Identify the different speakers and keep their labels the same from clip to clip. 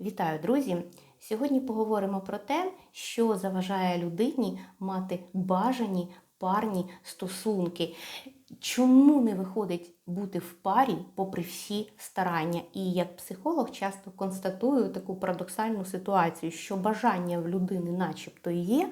Speaker 1: Вітаю, друзі! Сьогодні поговоримо про те, що заважає людині мати бажані парні стосунки. Чому не виходить бути в парі попри всі старання? І як психолог часто констатую таку парадоксальну ситуацію, що бажання в людини начебто є,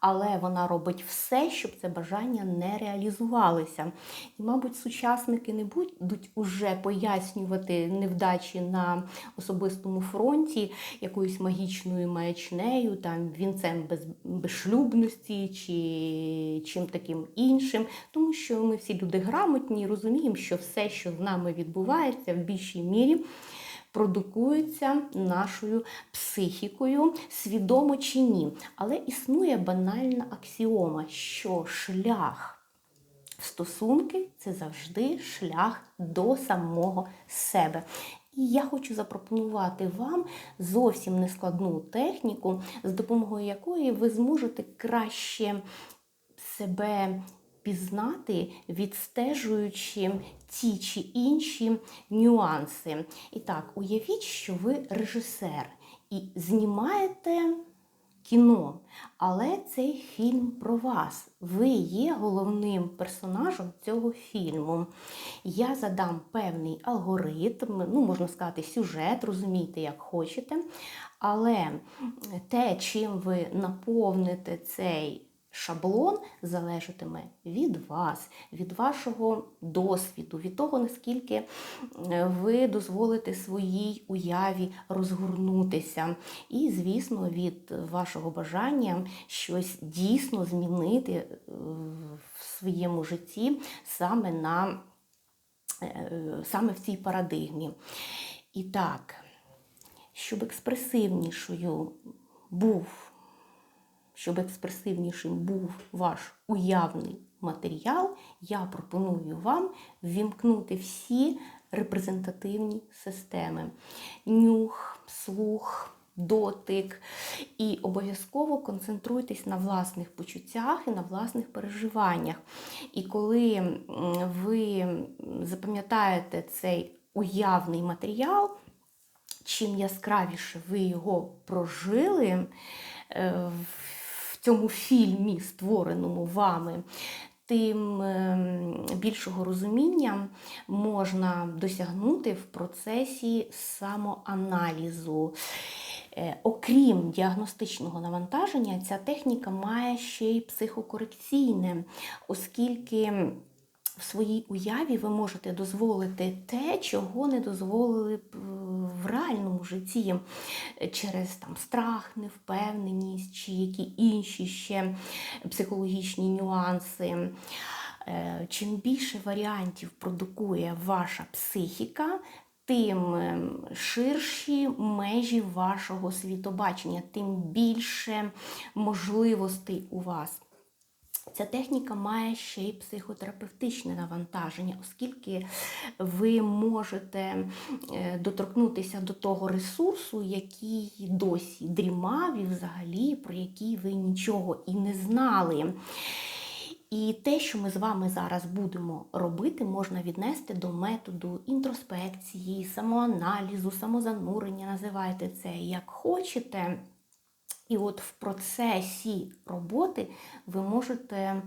Speaker 1: але вона робить все, щоб це бажання не реалізувалося. І, мабуть, сучасники не будуть уже пояснювати невдачі на особистому фронті якоюсь магічною маячнею, там вінцем без, безшлюбності чи чим таким іншим, тому що ми всі люди грамотні і розуміємо, що все, що з нами відбувається, в більшій мірі продукується нашою психікою, свідомо чи ні. Але існує банальна аксіома, що шлях стосунки це завжди шлях до самого себе. І я хочу запропонувати вам зовсім нескладну техніку, з допомогою якої ви зможете краще себе пізнати, відстежуючи ті чи інші нюанси. І так, уявіть, що ви режисер і знімаєте кіно, але цей фільм про вас. Ви є головним персонажем цього фільму. Я задам певний алгоритм, ну, можна сказати, сюжет, розумійте, як хочете. Але те, чим ви наповните цей Шаблон залежатиме від вас, від вашого досвіду, від того, наскільки ви дозволите своїй уяві розгорнутися. І, звісно, від вашого бажання щось дійсно змінити в своєму житті саме, на, саме в цій парадигмі. І так, щоб експресивнішою був щоб експресивнішим був ваш уявний матеріал, я пропоную вам ввімкнути всі репрезентативні системи: нюх, слух. Дотик, і обов'язково концентруйтесь на власних почуттях і на власних переживаннях. І коли ви запам'ятаєте цей уявний матеріал, чим яскравіше ви його прожили, е, цьому фільмі, створеному вами, тим ем, більшого розуміння можна досягнути в процесі самоаналізу. Е, окрім діагностичного навантаження, ця техніка має ще й психокорекційне, оскільки в своїй уяві ви можете дозволити те, чого не дозволили б в реальному житті через там страх, невпевненість чи які інші ще психологічні нюанси. Е, чим більше варіантів продукує ваша психіка, тим ширші межі вашого світобачення, тим більше можливостей у вас. Ця техніка має ще й психотерапевтичне навантаження, оскільки ви можете е, доторкнутися до того ресурсу, який досі дрімав, і взагалі про який ви нічого і не знали. І те, що ми з вами зараз будемо робити, можна віднести до методу інтроспекції, самоаналізу, самозанурення, називайте це як хочете. І от в процесі роботи ви можете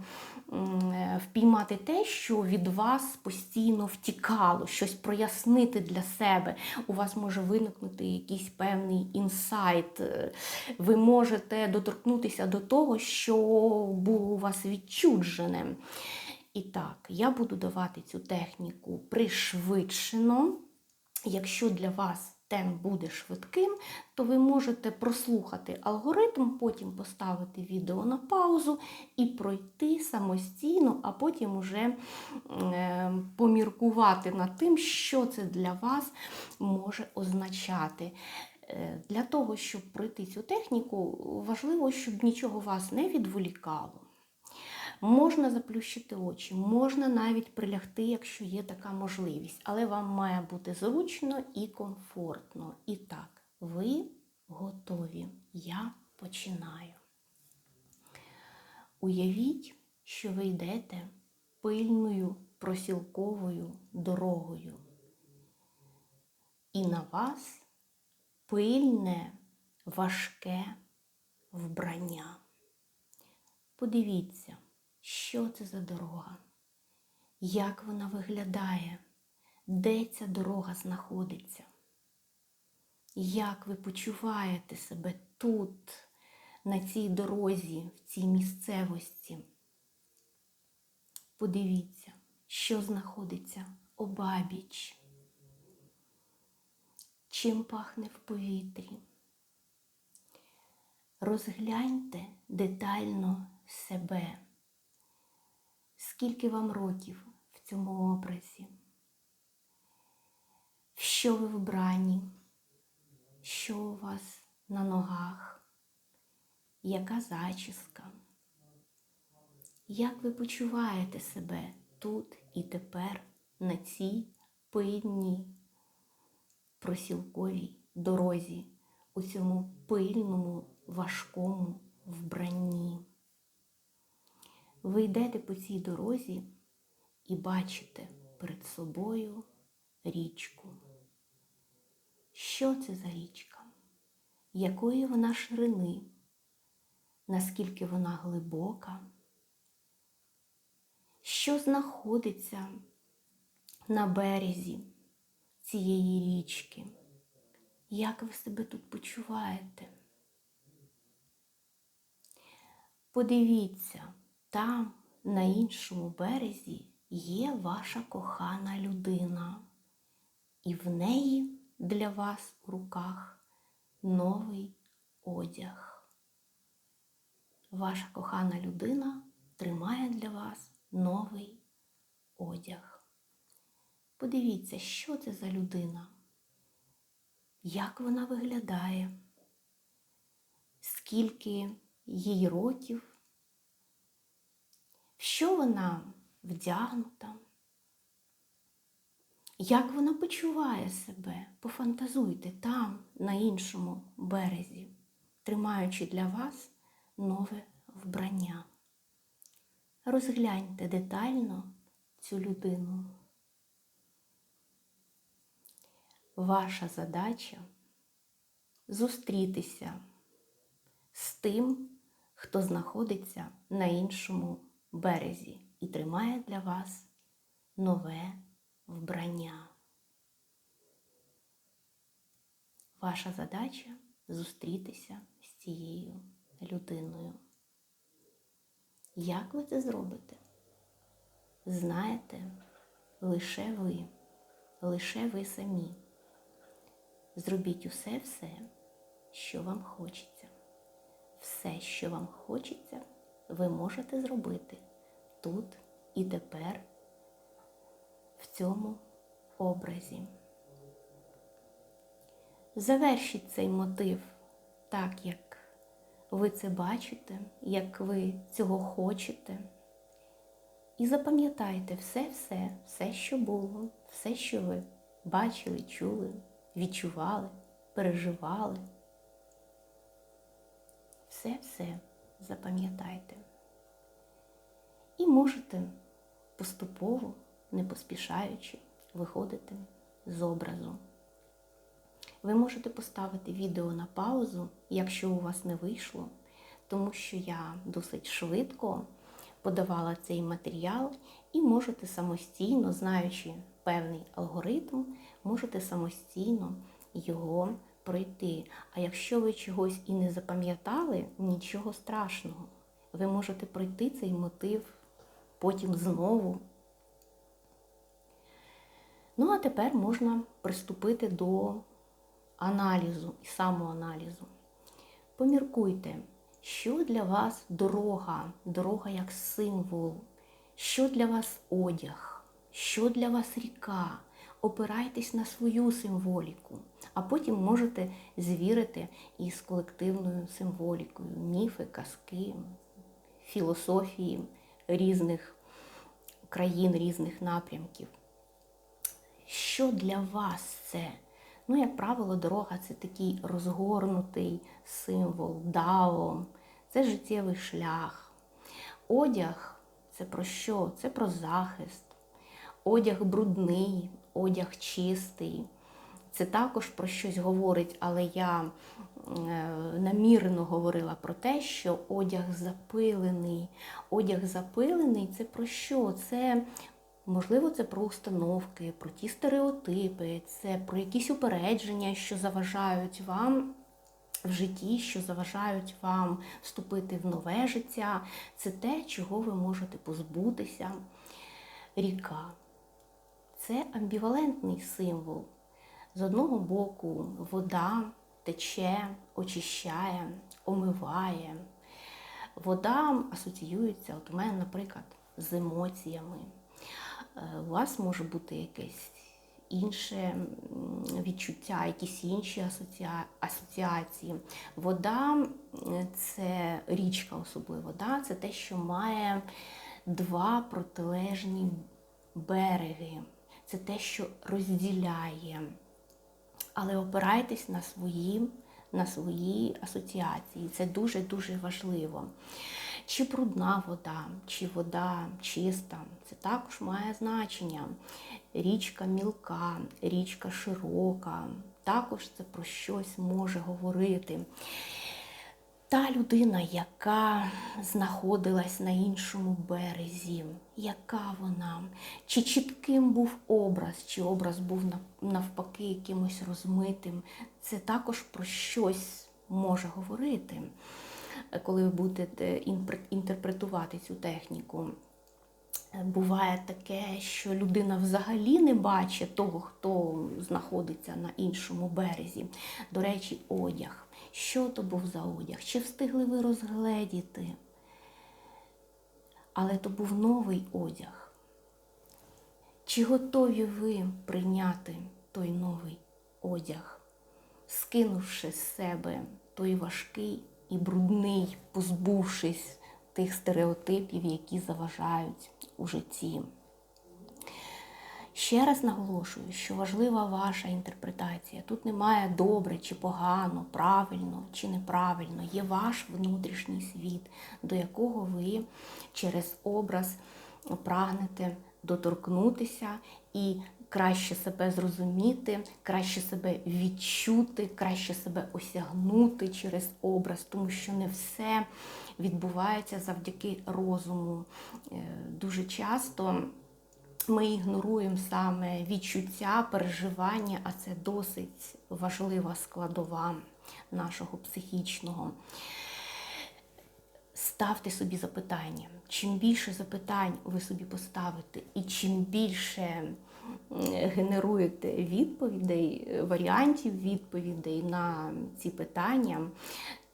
Speaker 1: впіймати те, що від вас постійно втікало, щось прояснити для себе. У вас може виникнути якийсь певний інсайт. Ви можете доторкнутися до того, що було у вас відчудженим. І так, я буду давати цю техніку пришвидшено. Якщо для вас темп буде швидким, то ви можете прослухати алгоритм, потім поставити відео на паузу і пройти самостійно, а потім уже е, поміркувати над тим, що це для вас може означати. Е, для того, щоб пройти цю техніку, важливо, щоб нічого вас не відволікало. Можна заплющити очі, можна навіть прилягти, якщо є така можливість, але вам має бути зручно і комфортно. І так, ви готові. Я починаю. Уявіть, що ви йдете пильною просілковою дорогою. І на вас пильне, важке вбрання. Подивіться, що це за дорога, як вона виглядає, де ця дорога знаходиться. Як ви почуваєте себе тут, на цій дорозі, в цій місцевості? Подивіться, що знаходиться обабіч, чим пахне в повітрі. Розгляньте детально себе, скільки вам років в цьому образі, в що ви вбрані, що у вас на ногах, яка зачіска, як ви почуваєте себе тут і тепер на цій пильній просілковій дорозі, у цьому пильному, важкому вбранні. Ви йдете по цій дорозі і бачите перед собою річку. Що це за річка? Якої вона ширини? Наскільки вона глибока? Що знаходиться на березі цієї річки? Як ви себе тут почуваєте? Подивіться, там, на іншому березі, є ваша кохана людина, і в неї для вас у руках новий одяг. Ваша кохана людина тримає для вас новий одяг. Подивіться, що це за людина, як вона виглядає, скільки їй років, що вона вдягнута, як вона почуває себе, пофантазуйте там, на іншому березі, тримаючи для вас нове вбрання. Розгляньте детально цю людину. Ваша задача зустрітися з тим, хто знаходиться на іншому березі і тримає для вас нове вбрання. Ваша задача зустрітися з цією людиною. Як ви це зробите? Знаєте лише ви, лише ви самі. Зробіть усе все, що вам хочеться. Все, що вам хочеться, ви можете зробити тут і тепер, в цьому образі. Завершіть цей мотив так, як ви це бачите, як ви цього хочете. І запам'ятайте все-все, все, що було, все, що ви бачили, чули, відчували, переживали. Все-все запам'ятайте. І можете поступово, не поспішаючи, виходити з образу. Ви можете поставити відео на паузу, якщо у вас не вийшло, тому що я досить швидко подавала цей матеріал і можете самостійно, знаючи певний алгоритм, можете самостійно його пройти. А якщо ви чогось і не запам'ятали, нічого страшного. Ви можете пройти цей мотив потім знову. Ну, а тепер можна приступити до аналізу і самоаналізу. Поміркуйте, що для вас дорога, дорога як символ, що для вас одяг, що для вас ріка. Опирайтесь на свою символіку, а потім можете звірити із колективною символікою, міфи, казки, філософії різних країн, різних напрямків. Що для вас це? Ну, як правило, дорога це такий розгорнутий символ, дао, це життєвий шлях. Одяг це про що? Це про захист. Одяг брудний, одяг чистий. це також про щось говорить, але я е, намірено говорила про те, що одяг запилений. Одяг запилений це про що? Це Можливо, це про установки, про ті стереотипи, це про якісь упередження, що заважають вам в житті, що заважають вам вступити в нове життя. Це те, чого ви можете позбутися. Ріка це амбівалентний символ. З одного боку, вода тече, очищає, омиває. Вода асоціюється, от у мене, наприклад, з емоціями. Е, У вас може бути якесь інше відчуття, якісь інші асоціації. Вода це річка, особливо, да? це те, що має два протилежні береги. Це те, що розділяє. Але опирайтесь на свої, на свої асоціації. Це дуже-дуже важливо. Чи брудна вода, чи вода чиста, це також має значення. Річка мілка, річка широка, також це про щось може говорити. Та людина, яка знаходилась на іншому березі, яка вона? Чи чітким був образ, чи образ був навпаки якимось розмитим, це також про щось може говорити, коли ви будете інтерпретувати цю техніку. Буває таке, що людина взагалі не бачить того, хто знаходиться на іншому березі. До речі, одяг. Що то був за одяг? Чи встигли ви розгледіти? Але то був новий одяг. Чи готові ви прийняти той новий одяг, скинувши з себе той важкий і брудний, позбувшись тих стереотипів, які заважають у житті? Ще раз наголошую, що важлива ваша інтерпретація. Тут немає добре чи погано, правильно чи неправильно. Є ваш внутрішній світ, до якого ви через образ прагнете доторкнутися і краще себе зрозуміти, краще себе відчути, краще себе осягнути через образ, тому що не все відбувається завдяки розуму. Е, Дуже часто ми ігноруємо саме відчуття, переживання, а це досить важлива складова нашого психічного. Ставте собі запитання. Чим більше запитань ви собі поставите, і чим більше генеруєте відповідей, варіантів відповідей на ці питання,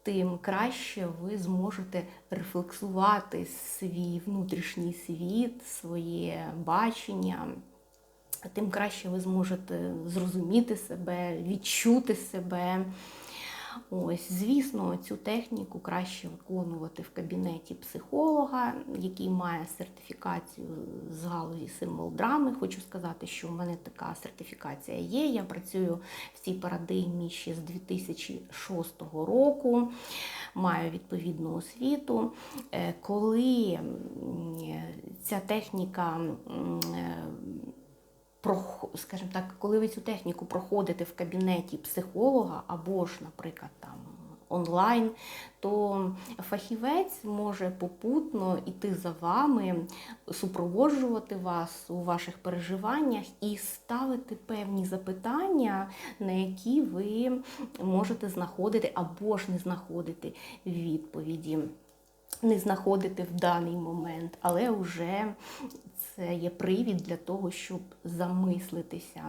Speaker 1: тим краще ви зможете рефлексувати свій внутрішній світ, своє бачення. Тим краще ви зможете зрозуміти себе, відчути себе. Ось, звісно, цю техніку краще виконувати в кабінеті психолога, який має сертифікацію з галузі символ драми. Хочу сказати, що в мене така сертифікація є. Я працюю в цій парадигмі ще з 2006 року, маю відповідну освіту. Е, Коли ця техніка е, прох- скажімо так, коли ви цю техніку проходите в кабінеті психолога або ж, наприклад, там онлайн, то фахівець може попутно йти за вами, супроводжувати вас у ваших переживаннях і ставити певні запитання, на які ви можете знаходити або ж не знаходити відповіді. Не знаходити в даний момент, але вже це є привід для того, щоб замислитися.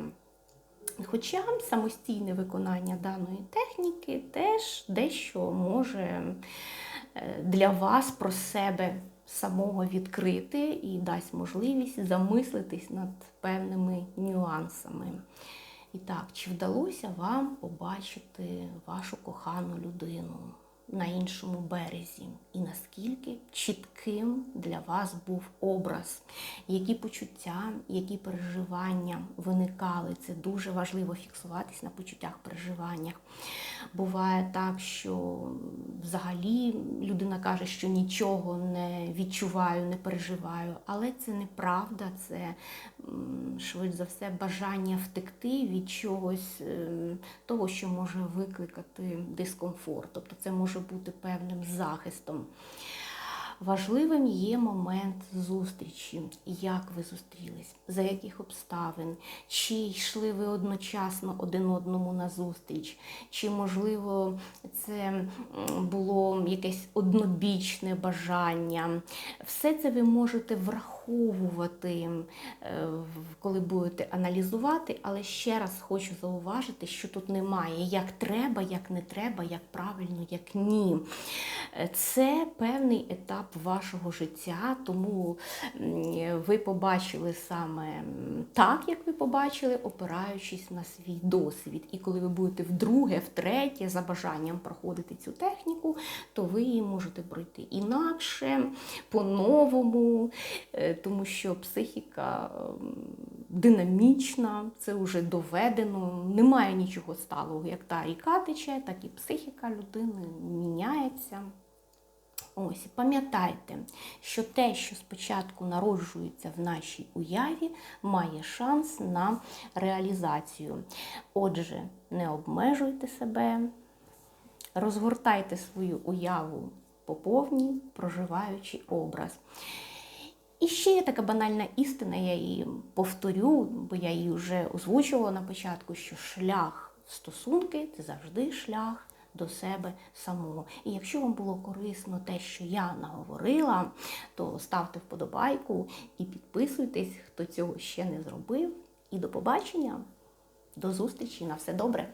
Speaker 1: Хоча самостійне виконання даної техніки теж дещо може е, для вас про себе самого відкрити і дасть можливість замислитись над певними нюансами. І так, чи вдалося вам побачити вашу кохану людину? На іншому березі, і наскільки чітким для вас був образ, які почуття, які переживання виникали. Це дуже важливо фіксуватись на почуттях, переживаннях. Буває так, що взагалі людина каже, що нічого не відчуваю, не переживаю, але це неправда, це швидше за все бажання втекти від чогось ем, того, що може викликати дискомфорт. Тобто це може бути певним захистом. Важливим є момент зустрічі, як ви зустрілись, за яких обставин, чи йшли ви одночасно один одному на зустріч, чи, можливо, це було якесь однобічне бажання. Все це ви можете враховувати, е, коли будете аналізувати, але ще раз хочу зауважити, що тут немає як треба, як не треба, як правильно, як ні. Е, Це певний етап вашого життя, тому ви побачили саме так, як ви побачили, опираючись на свій досвід. І коли ви будете вдруге, втретє, за бажанням проходити цю техніку, то ви її можете пройти інакше, по-новому, е, тому що психіка динамічна, це вже доведено. Немає нічого сталого, як та ріка тече, так і психіка людини міняється. Ось, пам'ятайте, що те, що спочатку народжується в нашій уяві, має шанс на реалізацію. Отже, не обмежуйте себе, розгортайте свою уяву по повній, проживаючи образ. І ще є така банальна істина, я її повторю, бо я її вже озвучувала на початку, що шлях в стосунки це завжди шлях до себе самого. І якщо вам було корисно те, що я наговорила, то ставте вподобайку і підписуйтесь, хто цього ще не зробив. І до побачення, до зустрічі на все добре!